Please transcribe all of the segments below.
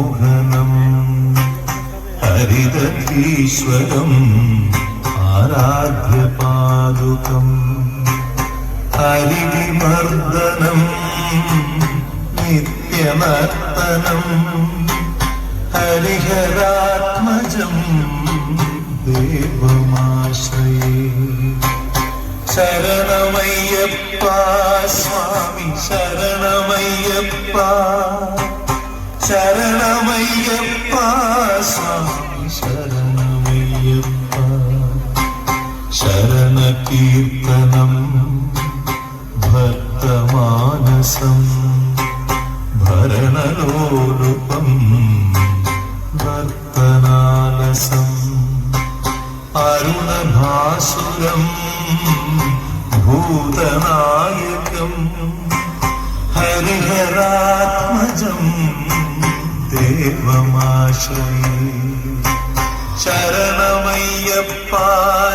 വിശ്വമോഹനം ഹരിതീശ്വരം ആരാധ്യപാദുകം. ഹരിവിമർദ്ദനം നിത്യമർത്തനം ഹരിഹരാത്മജം ദേവമാശ്രയേ. ശരണമയ്യപ്പ സ്വാമി ശരണമയ്യപ്പ. ശരണമയ്യപ്പ ശരണമയ്യപ്പ. ശരണകീർത്തനം ഭക്തമാനസം ഭരണലോലുപം ഭക്തനാലസം അരുണഭാസുരം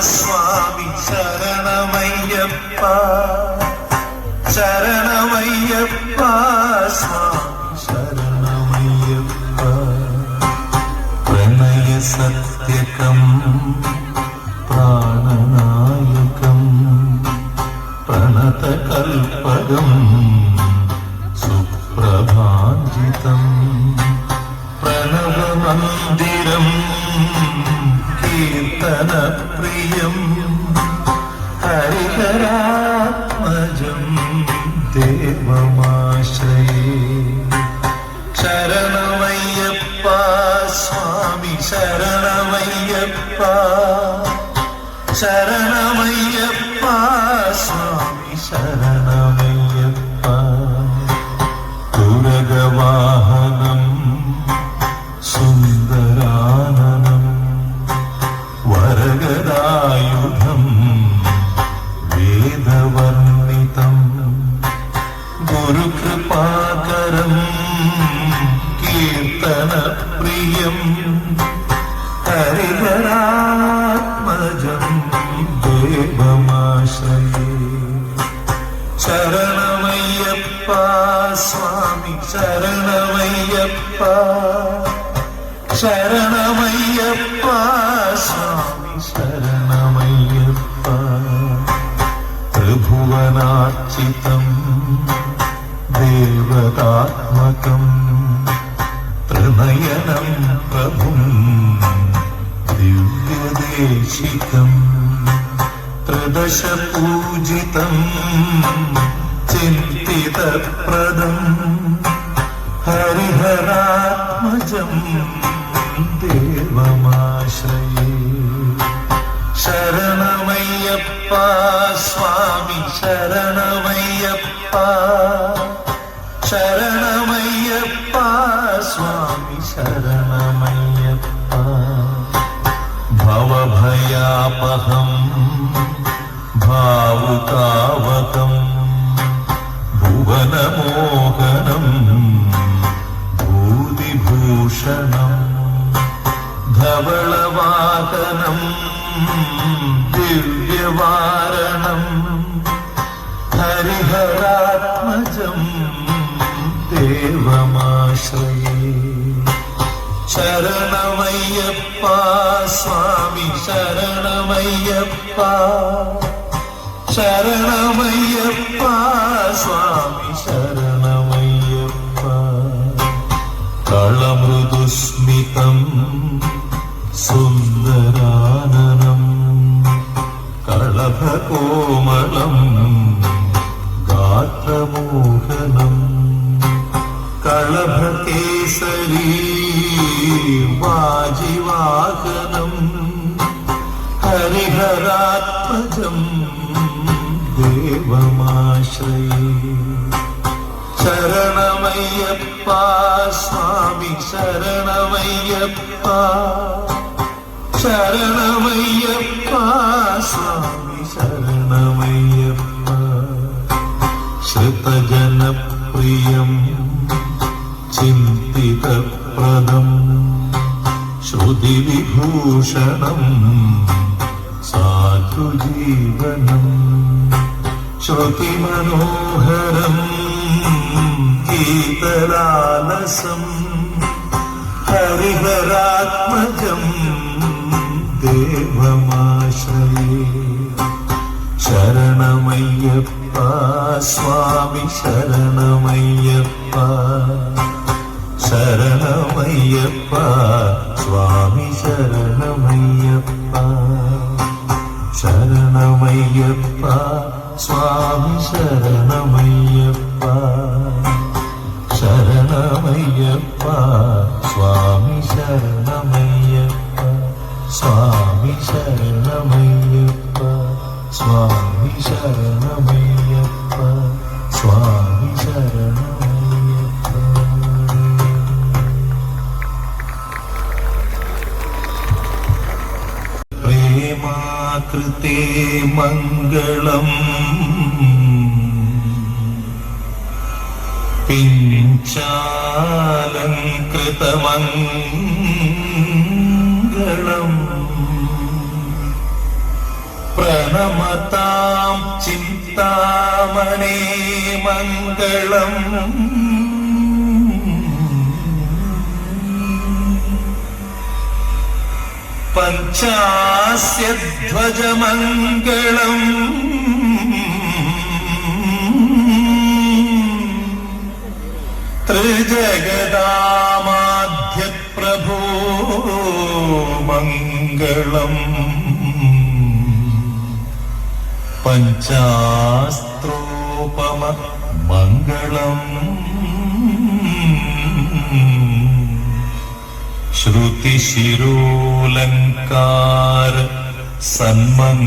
സ്വാമി ശരണമയ്യപ്പ. ശരണമയ്യപ്പ സ്വാമി ശരണമയ്യപ്പ. പ്രണയ സത്യകം പ്രാണനായകം പ്രണതകൽപകം സുപ്രഭാഞ്ജിതം പ്രണവമന്ദിരം കീർത്തനപ്രിയം. ഹരിഹരാത്മജം ദേവമാശ്രയേ ശരണമയ്യപ്പ സ്വാമി ശരണമയ്യപ്പ ശരണമയ്യപ്പ ഗുരുകൃപാകരം കീർത്തനപ്രിയം ഹരിഹരാത്മജം ദേവമാശ്രയേ ശരണമയ്യപ്പ സ്വാമി ശരണമയ്യപ്പ ശരണമയ്യപ്പ ദേവതാത്മകം പ്രണയനം പ്രഭും ദിവ്യദേശികം ത്രിദശപൂജിതം ചിന്തിതപ്രദം ഹരിഹരാത്മജം ദേവമാശ്രയേ. ശരണമയ്യപ്പ സ്വാമി ശരണമയ്യപ്പ रणमयता भवभयापहम् भावुता സ്വാമി ശരണമയ്യപ്പ. ശരണമയ്യപ്പ സ്വാമി ശരണമയ്യപ്പ. കളമൃദുസ്മിതം സുന്ദരാനനം. കളഭകോമളം ഗാത്രമോഹനം. കളഭകേസരീ വാജിവാഹനം ഹരിഹരാത്മജം ദേവമാശ്രയേ. ശരണമയ്യപ്പ സ്വാമി ശരണമയ്യപ്പ. ശരണമയ്യപ്പ സ്വാമി ശരണമയ്യപ്പ. ശ്രുതജനപ്രിയം ചിന്തിതപ്രദം. ശ്രുതിവിഭൂഷണം സാധുജീവനം ശ്രുതിമനോഹരം ഗീതലാലസം ഹരിഹരാത്മജം ദേവമാശ്രയേ ശരണമയ്യപ്പ സ്വാമി ശരണമയ്യപ്പ. ശരണമയ്യപ്പ സ്വാമി ശരണമയ്യപ്പ. ശരണമയ്യപ്പ സ്വാമി ശരണമയ്യപ്പ. ൃതമംഗളം പ്രണമതാം ചിന്താമണേ മംഗളം. പഞ്ചാസ്യധ്വജമംഗളം. ത്രിജഗതാമാധ്യപ്രഭോ മംഗളം. പഞ്ചാസ്ത്രോപമ മംഗളം ശ്രുതിശിരോലങ്കാര സന്മംഗളം.